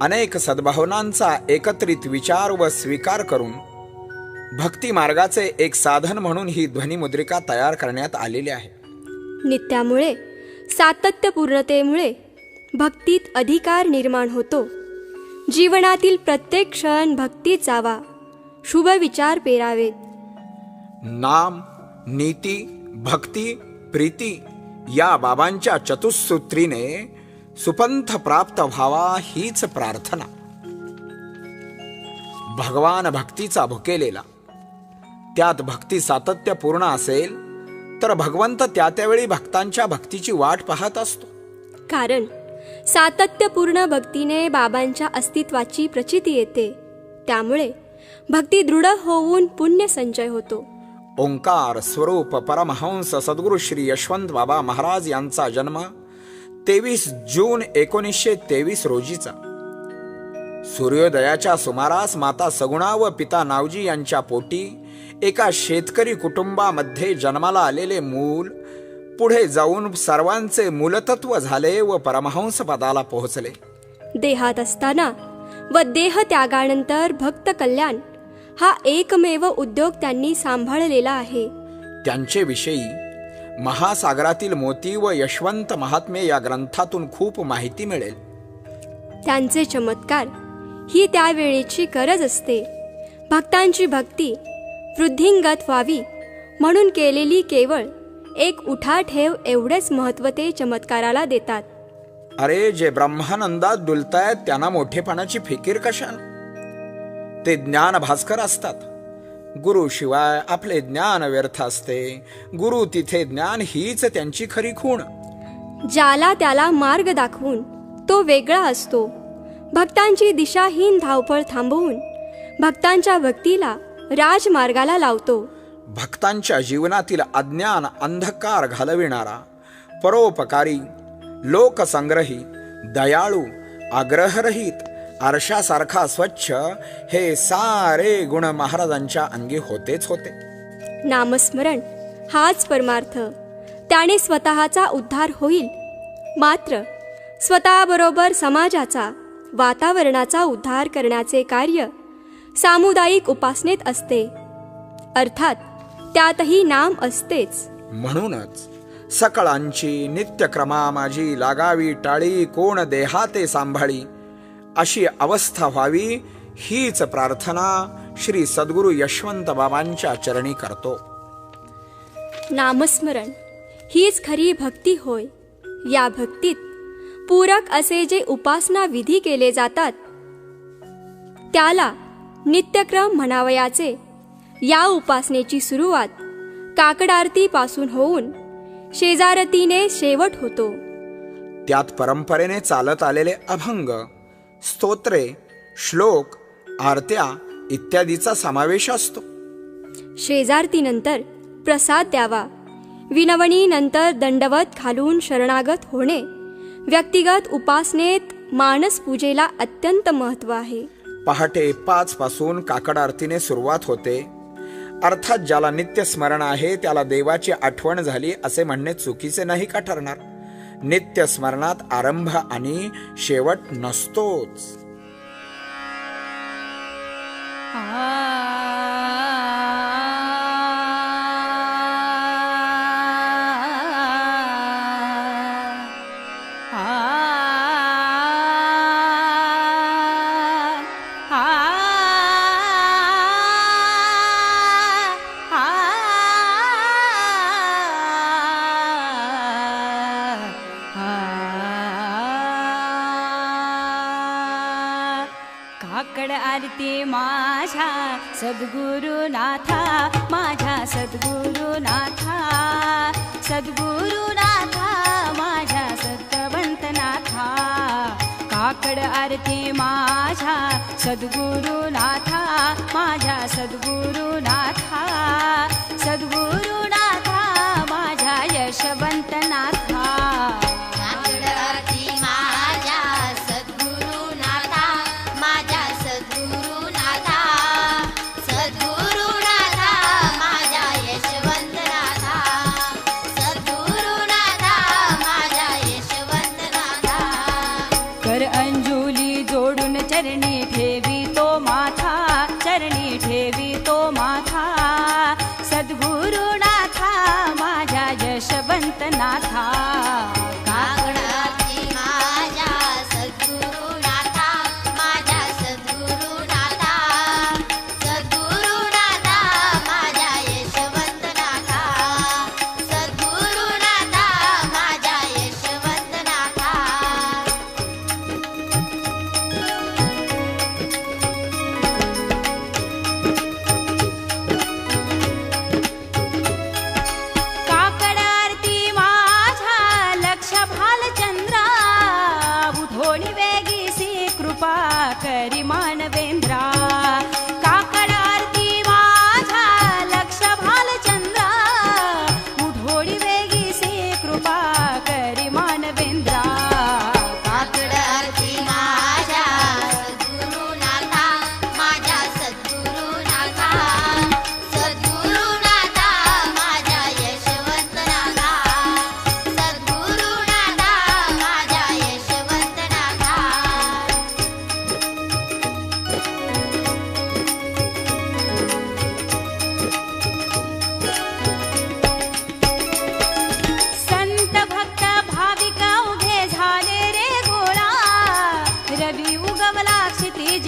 अनेक सद्भावनांचा एकत्रित विचार व स्वीकार करून भक्ती मार्गाचे एक साधन म्हणून ही ध्वनिमुद्रिका तयार करण्यात आलेली आहे. नित्यामुळे सातत्यपूर्णतेमुळे भक्तीत अधिकार निर्माण होतो. जीवनातील प्रत्येक क्षण भक्तीत जावा शुभ विचार पेरावेत. नाम नीती भक्ती प्रीती या बाबांच्या चतुसूत्रीने सुपंथ प्राप्त व्हावा हीच प्रार्थना. भगवान भक्तीचा भुकेलेला. त्यात भक्ती सातत्यपूर्ण असेल तर भगवंत त्या त्यावेळी भक्तांच्या भक्तीची वाट पाहत असतो. कारण सातत्यपूर्ण भक्तीने बाबांच्या अस्तित्वाची प्रचिती येते. त्यामुळे भक्ती दृढ होऊन पुण्य संचय होतो. ओंकार स्वरूप परमहंस सद्गुरू श्री यशवंत बाबा महाराज यांचा जन्म तेवीस जून एकोणीसशे तेवीस रोजीचा. सूर्योदयाच्या सुमारास माता सगुणा व पिता नावजी यांच्या पोटी एका शेतकरी कुटुंबामध्ये जन्माला आलेले मूल पुढे जाऊन सर्वांचे मूलतत्व झाले व परमहंस पदाला पोहोचले. देहात असताना व देह त्यागानंतर भक्त कल्याण हा एकमेव उद्योग त्यांनी सांभाळलेला आहे. त्यांचे विषयी महासागरातील मोती व यशवंत महात्मे या ग्रंथातून खूप माहिती मिळेल. त्यांचे चमत्कार ही त्यावेळेची गरज असते. भक्तांची भक्ती वृद्धिंगत व्हावी म्हणून केलेली केवळ एक उठाठेव एवढेच महत्त्व ते चमत्काराला देतात. अरे जे ब्रह्मानंदात डुलतायत त्यांना मोठेपणाची फिकीर कशाला ते ज्ञान भास्कर असतात. गुरु शिवाय आपले ज्ञान व्यर्थ असते. गुरु तिथे ज्ञान हीच त्यांची खरी खूण. ज्याला त्याला मार्ग दाखवून तो वेगळा असतो. भक्तांची दिशाहीन धावपळ थांबवून भक्तांच्या भक्तीला राजमार्गाला लावतो. भक्तांच्या जीवनातील अज्ञान अंधकार घालविणारा परोपकारी लोकसंग्रही दयाळू आग्रहरहित आरशासारखा स्वच्छ हे सारे गुण महाराजांच्या अंगी होतेच होते. नामस्मरण हाच परमार्थ. त्याने स्वतःचा उद्धार होईल. मात्र स्वतःबरोबर समाजाचा वातावरणाचा उद्धार करण्याचे कार्य सामुदायिक उपासनेत असते. अर्थात त्यातही नाम असतेच. म्हणूनच सकळांची नित्यक्रमा माझी लागावी टाळी कोण देहाते सांभाळी. अशी अवस्था व्हावी हीच प्रार्थना श्री सद्गुरू यशवंत बाबांच्या चरणी करतो. नामस्मरण. हीच खरी भक्ती होय. या भक्तीत पूरक असे जे उपासना विधी केले जातात त्याला नित्यक्रम म्हणावयाचे. या उपासनेची सुरुवात काकडारती पासून होऊन शेजारतीने शेवट होतो. त्यात परंपरेने चालत आलेले अभंग स्तोत्रे श्लोक आरत्या इत्यादीचा समावेश असतो. शेजारतीनंतर प्रसाद द्यावा. विनवणीनंतर दंडवत घालून शरणागत होणे. व्यक्तिगत उपासनेत मानस पूजेला अत्यंत महत्त्व आहे. पहाटे पाच पासून काकड आरतीने सुरुवात होते. अर्थात ज्याला नित्य स्मरण आहे त्याला देवाची आठवण झाली असे म्हणणे चुकीचे नाही का ठरणार? नित्य स्मरणात आरंभ आणि शेवट नसतोच. काकड आरती माझ्या सद्गुरुनाथा माझ्या सद्गुरुनाथा. सद्गुरुनाथा माझ्या सत्यवंतनाथा. काकड आरती माझ्या सद्गुरुनाथा माझ्या सद्गुरुनाथा. सद्गुरु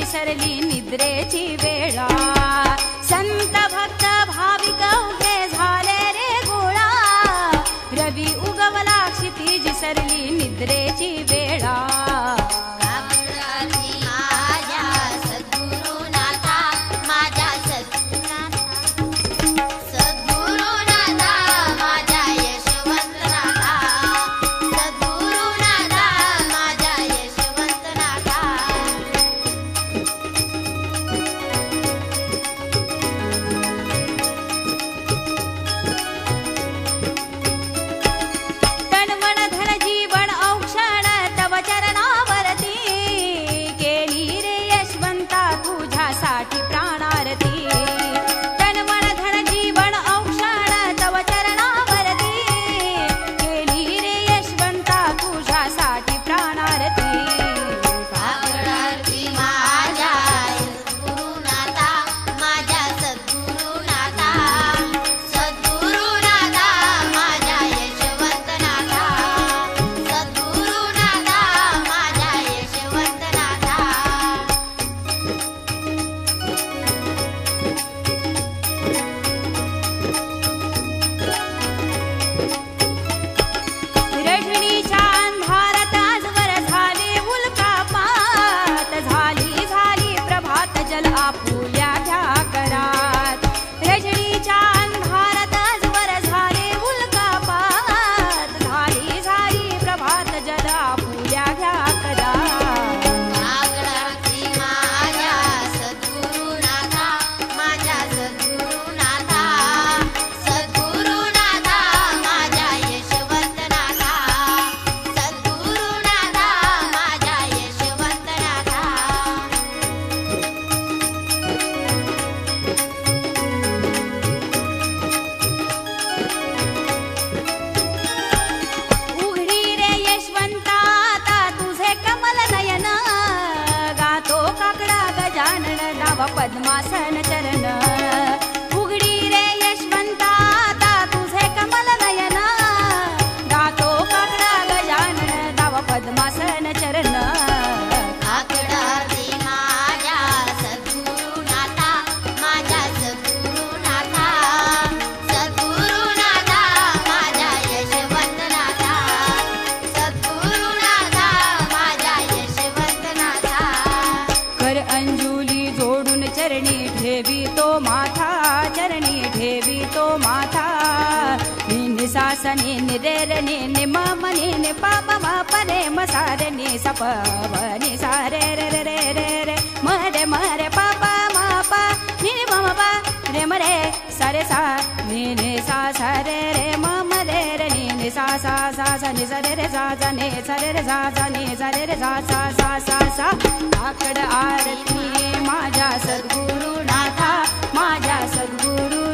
विसरली निद्रेची वेळा. पद्मासन चरण माथा चरणी देवी तो माथा. निन सासनी निरेरणी निमामनी निपाप मापने मसारणी नि सारे रे रे रे रे रे. मरे मरे पापा मापा निन मम पा. रे मरे सारे सा निन सा रे रे ni sa sa sa sa ni sa re re sa sa ni sa re re sa sa ni sa re re sa sa sa sa सा आकड आरती माझ्या सद्गुरुनाथा माझ्या सद्गुरु